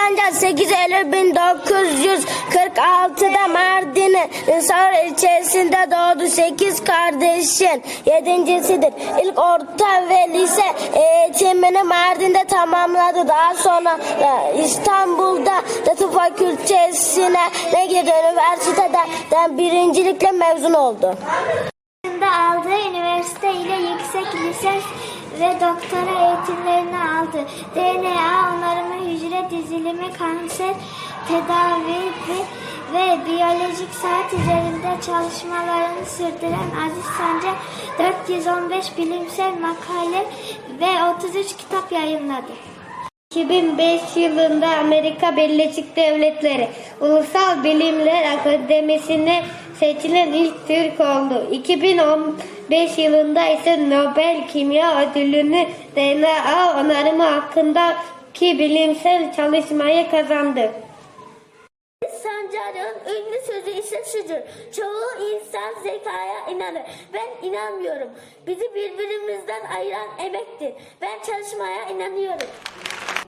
Ancak 8 Eylül 1946'da Mardin'in Sağır ilçesinde doğdu 8 kardeşin yedincisidir. İlk orta ve lise eğitimini Mardin'de tamamladı. Daha sonra e, İstanbul'da tıp fakültesine ne girdi. Üniversiteden birincilikle mezun oldu. Aldığı üniversite ile yüksek lisans ve doktora eğitimlerini aldı. DNA hücre dizilimi, kanser tedavi ve, ve biyolojik saat üzerinde çalışmalarını sürdüren Aziz Sancar 415 bilimsel makale ve 33 kitap yayınladı. 2005 yılında Amerika Birleşik Devletleri Ulusal Bilimler Akademisi'ne seçilen ilk Türk oldu. 2015 yılında ise Nobel Kimya Ödülünü DNA onarımı hakkındaki bilimsel çalışmayı kazandı. Sancar'ın ünlü sözü ise şudur. Çoğu insan zekaya inanır. Ben inanmıyorum. Bizi birbirimizden ayıran emektir. Ben çalışmaya inanıyorum.